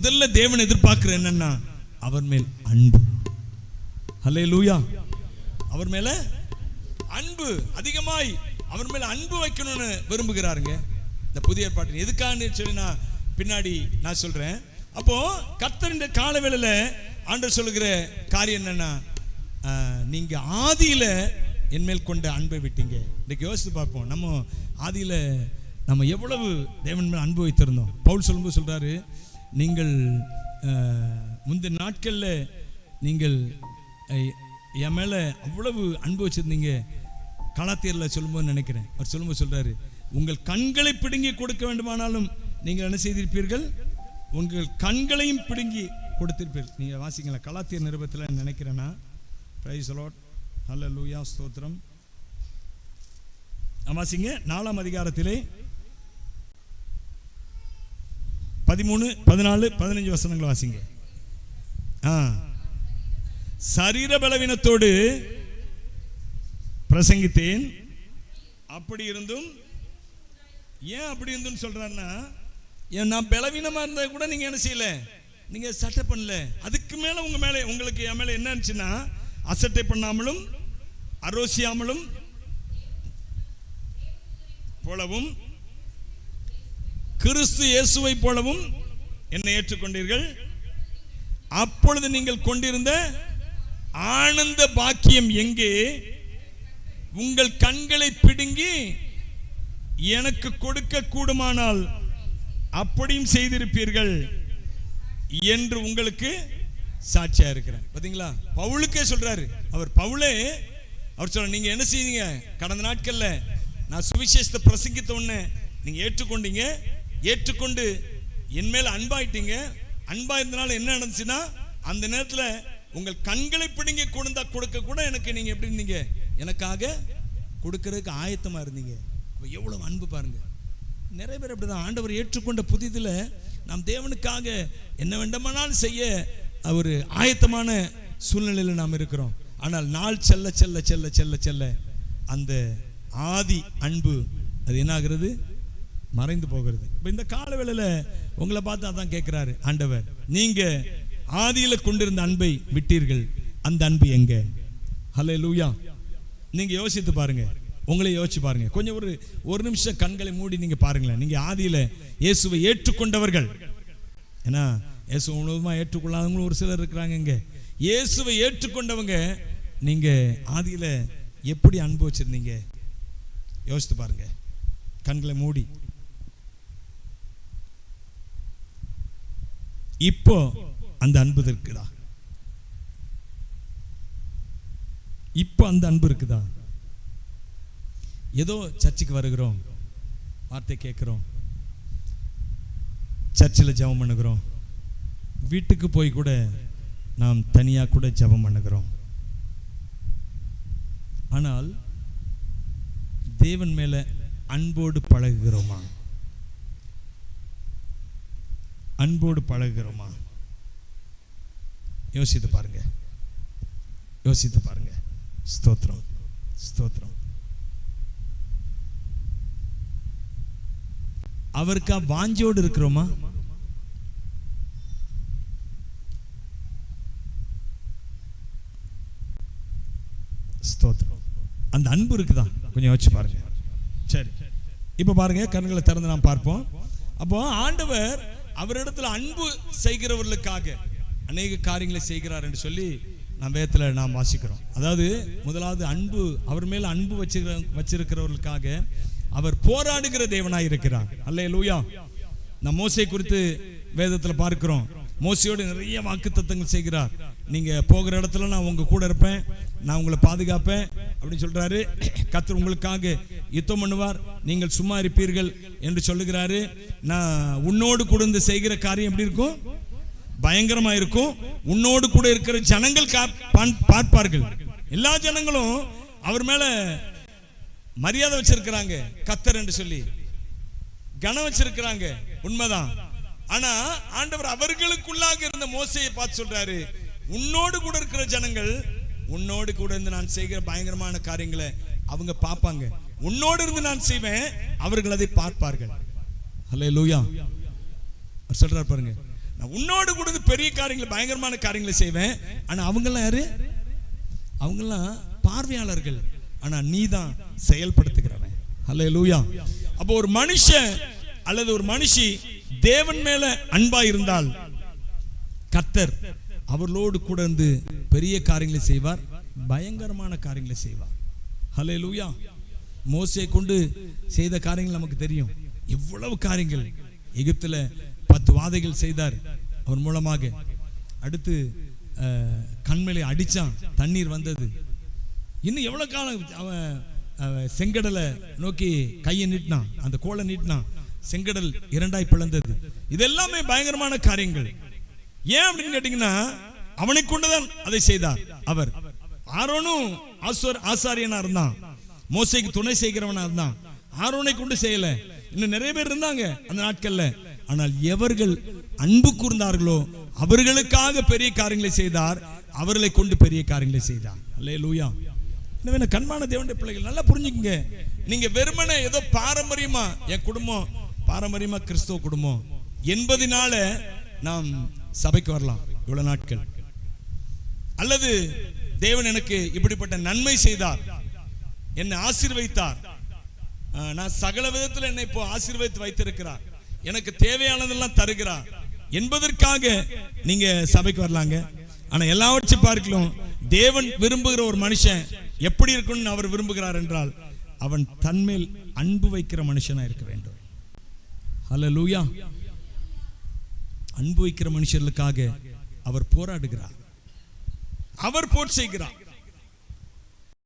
முதல்ல தேவன் எதிர்பார்க்கிற என்னன்னா அவர் மேல் அன்பு. ஹலே லூயா அவர் மேல அன்பு அதிகமாய் அவர் மேல அன்பு வைக்கணும்னு விரும்புகிறாருங்க. இந்த புதிய ஏற்பாட்டில் எதுக்கான்னு சொல்லி நான் பின்னாடி நான் சொல்றேன். அப்போ கர்த்தரின் காலவேளையில ஆண்டர் சொல்லுகிற காரியம் என்னன்னா நீங்க ஆதியில என் மேல் கொண்ட அன்பை விட்டீங்க. இன்னைக்கு யோசித்து பார்ப்போம். நம்ம ஆதியில நம்ம எவ்வளவு தேவன் மேல் அன்பு வைத்திருந்தோம். பவுல் சொல்லும்போது சொல்றாரு நீங்கள் முந்தின நாட்களில் நீங்கள் என் மேலே அவ்வளவு அன்பு வச்சிருந்தீங்க. கலாத்தியரில் சொல்லும்போது நினைக்கிறேன். அவர் சொல்லும்போது சொல்கிறாரு உங்கள் கண்களை பிடுங்கி கொடுக்க வேண்டுமானாலும் நீங்கள் என்ன செய்திருப்பீர்கள்? உங்கள் கண்களையும் பிடுங்கி கொடுத்திருப்பீர்கள். நீங்கள் வாசிங்களா கலாத்தியர் நிருபத்தில் நினைக்கிறேன்னா பிரைஸ் அலோட் ஹல்ல லூயா ஸ்தோத்திரம். வாசிங்க நாலாம் அதிகாரத்திலே பதிமூணு பதினாலு பதினஞ்சு வசனங்கள் வாசிங்க. ஆ. சரீர பலவீனத்தோடு பிரசங்கித்தேன். அப்படி இருந்தும் ஏன் அப்படி இருந்தும் சொல்றாருன்னா ஏன் நான் பலவீனமா இருந்தா கூட நீங்க என்ன செய்யல? நீங்க சட்டை பண்ணல. அதுக்கு மேல உங்க மேல உங்களுக்கு என் மேல என்ன இருந்துச்சுன்னா அசட்டை பண்ணாமலும் அரோசியாமலும் போலவும் கிறிஸ்து இயேசுவை போலவும் என்னை ஏற்றுக்கொண்டீர்கள். அப்பொழுது நீங்கள் கொண்டிருந்த ஆனந்த பாக்கியம் எங்கே? உங்கள் கண்களை பிடுங்கி எனக்கு கொடுக்க கூடுமானால் அப்படியும் செய்திருப்பீர்கள் என்று உங்களுக்கு சாட்சியா இருக்கிறேன். பாத்தீங்களா? பவுலுக்கே சொல்றாரு. அவர் பவுலே அவர் சொல்ற நீங்க என்ன செய்தீங்க? கடந்த நாட்கள்ல நான் சுவிசேஷத்தை பிரசங்கித்த உடனே நீங்க ஏற்றுக்கொண்டீங்க. ஏற்றுக்கொண்டு என் மேல அன்பாயிட்டீங்க. அன்பா இருந்தனால என்ன நடந்துச்சுன்னா அந்த நேரத்தில் உங்கள் கண்களை பிடுங்கி கொடுந்தா கொடுக்க கூட எனக்கு நீங்க எப்படி இருந்தீங்க? எனக்காக கொடுக்கறதுக்கு ஆயத்தமா இருந்தீங்க. அப்போ எவ்வளவு அன்பு பாருங்க. நிறைய பேர் அப்படிதான். ஆண்டவர் ஏற்றுக்கொண்ட புதிதில் நாம் தேவனுக்காக என்ன வேண்டுமானாலும் செய்ய ஒரு ஆயத்தமான சூழ்நிலையில் நாம் இருக்கிறோம். ஆனால் நாள் செல்ல செல்ல செல்ல செல்ல செல்ல அந்த ஆதி அன்பு அது என்னாகிறது? மறைந்து போகிறது. இப்போ இந்த காலவேளையில் உங்களை பார்த்து அதான் கேட்குறாரு ஆண்டவர் நீங்கள் ஆதியில் கொண்டிருந்த அன்பை விட்டீர்கள். அந்த அன்பு எங்க? ஹலே லூயா நீங்கள் யோசித்து பாருங்க. உங்களை யோசிச்சு பாருங்க. கொஞ்சம் ஒரு ஒரு நிமிஷம் கண்களை மூடி நீங்கள் பாருங்களேன். நீங்கள் ஆதியில் இயேசுவை ஏற்றுக்கொண்டவர்கள். ஏன்னா இயேசு முழுவதுமா ஏற்றுக்கொள்ளாதவங்களும் ஒரு சிலர் இருக்கிறாங்க இங்கே. இயேசுவை ஏற்றுக்கொண்டவங்க நீங்கள் ஆதியில் எப்படி அனுபவிச்சிருந்தீங்க யோசித்து பாருங்க. கண்களை மூடி. இப்போ அந்த அன்பு இருக்குதா? இப்போ அந்த அன்பு இருக்குதா? ஏதோ சர்ச்சுக்கு வருகிறோம் வார்த்தை கேட்குறோம் சர்ச்சில் ஜெபம் பண்ணுகிறோம் வீட்டுக்கு போய் கூட நாம் தனியாக கூட ஜெபம் பண்ணுகிறோம். ஆனால் தேவன் மேலே அன்போடு பழகுகிறோமா? அன்போடு பழகுகிறோமா? யோசித்து பாருங்க. யோசித்து பாருங்க. ஸ்தோத்திரம். ஸ்தோத்திரம். அவருக்கா வாஞ்சோடு இருக்கிறோமா? ஸ்தோத்திரம். அந்த அன்பு இருக்குதா? கொஞ்சம் யோசிச்சு பாருங்க. சரி. இப்போ பாருங்க கண்களை திறந்து நாம் பார்ப்போம். அப்போ ஆண்டவர் அவரிடத்துல அன்பு செய்கிறவர்களுக்காக அநேக காரியங்களை செய்கிறார் என்று சொல்லி நாம் வேதத்தில் நாம் வாசிக்கிறோம். அதாவது முதலாவது அன்பு அவர் மேல அன்பு வச்சிருக்கிற வச்சிருக்கிறவர்களுக்காக அவர் போராடுகிற தேவனாய் இருக்கிறார். அல்ல லூயா நம் மோசை குறித்து வேதத்தில் பார்க்கிறோம். மோசியோடு நிறைய வாக்குத்தத்தங்கள் செய்கிறார். நீங்கள் போகிற இடத்துல நான் உங்கள் கூட இருப்பேன். நான் உங்களை பாதுகாப்பேன். அப்படின்னு சொல்கிறாரு கத்தர் உங்களுக்காக யுத்தம் பண்ணுவார். நீங்கள் சும்மா இருப்பீர்கள் என்று சொல்லுகிறாரு. நான் உன்னோடு கூட இருந்து செய்கிற காரியம் எப்படி இருக்கும்? பயங்கரமாக இருக்கும். உன்னோடு கூட இருக்கிற ஜனங்கள் கா- பான்- பார்ப்பார்கள். எல்லா ஜனங்களும் அவர் மேலே மரியாதை வச்சிருக்கிறாங்க. கத்தர் என்று சொல்லி. கனம் வச்சிருக்கிறாங்க. உண்மைதான். ஆனா ஆண்டவர் அவர்களுக்குள்ளாக இருந்த மோசையை பார்த்து சொல்றாரு உன்னோடு கூட இருக்கிற ஜனங்கள் உன்னோடு கூட இருந்து நான் செய்கிற பயங்கரமான காரியங்களை அவங்க பார்ப்பாங்க. உன்னோடு இருந்து நான் செய்வேன் அவர்கள் அதை பார்ப்பார்கள். ஹலே லூயா அவர் சொல்றார் பாருங்க. நான் உன்னோடு கூட இருந்து பெரிய காரியங்களை பயங்கரமான காரியங்களை செய்வேன். ஆனா அவங்கெல்லாம் யாரு? அவங்கெல்லாம் பார்வையாளர்கள். ஆனா நீ தான் செயல்படுத்துகிறவன். லூயா அப்போ ஒரு மனுஷன் அல்லது ஒரு மனுஷி தேவன் மேல அன்பா இருந்தால் கத்தர் அவர்களோடு கூட இருந்து பெரிய காரியங்களை செய்வார் பயங்கரமான காரியங்களை செய்வார். ஹலே லூயா மோசையை கொண்டு செய்த காரியங்கள் நமக்கு தெரியும். எவ்வளவு காரியங்கள் எகிப்துல பத்து வாதைகள் செய்தார். அவர் மூலமாக அடுத்து அஹ், கண்மலை அடித்தான் தண்ணீர் வந்தது. இன்னும் எவ்வளோ காலம் அவன் அவன் செங்கடலை நோக்கி கையை நீட்டினான் அந்த கோலை நீட்டினான். செங்கடல் இரண்டாய் பிளந்தது. இதெல்லாமே பயங்கரமான காரியங்கள். ஏன் அப்படின்னு கேட்டீங்கன்னா அவனை கொண்டுதான் அதை செய்தார். அவர் ஆரோனும் ஆசோர் ஆசாரியனா இருந்தான் மோசைக்கு துணை செய்கிறவனா இருந்தான் ஆரோனை கொண்டு செய்யல. இன்னும் நிறைய பேர் இருந்தாங்க அந்த நாட்கள்ல. ஆனால் எவர்கள் அன்பு கூர்ந்தார்களோ அவர்களுக்காக பெரிய காரியங்களை செய்தார். அவர்களை கொண்டு பெரிய காரியங்களை செய்தார். அல்லே லூயா எனவே கண்மான தேவனுடைய பிள்ளைகள் நல்லா புரிஞ்சுக்கங்க. நீங்க வெறுமனே ஏதோ பாரம்பரியமா என் குடும்பம் பாரம்பரியமா கிறிஸ்துவ குடும்பம். என்பதினால நாம் சபைக்கு வரலாம். இவ்வளவு நாட்கள். அல்லது தேவன் எனக்கு இப்படிப்பட்ட நன்மை செய்தார். என்னை ஆசீர்வைத்தார். நான் சகல விதத்தில் என்னை இப்போ ஆசீர்வதித்து வைத்திருக்கிறார். எனக்கு தேவையானதெல்லாம் தருகிறார். என்பதற்காக நீங்க சபைக்கு வரலாங்க. ஆனா எல்லாவற்றையும் பார்க்கலாம் தேவன் விரும்புகிற ஒரு மனுஷன் எப்படி இருக்கணும்னு அவர் விரும்புகிறார் என்றால் அவன் தன்மேல் அன்பு வைக்கிற மனுஷனா இருக்க வேண்டும். ஹalleluya அன்பு வைக்கிற மனுஷர்களுக்காக அவர் போராடுகிறார். அவர் போர் செய்கிறார்.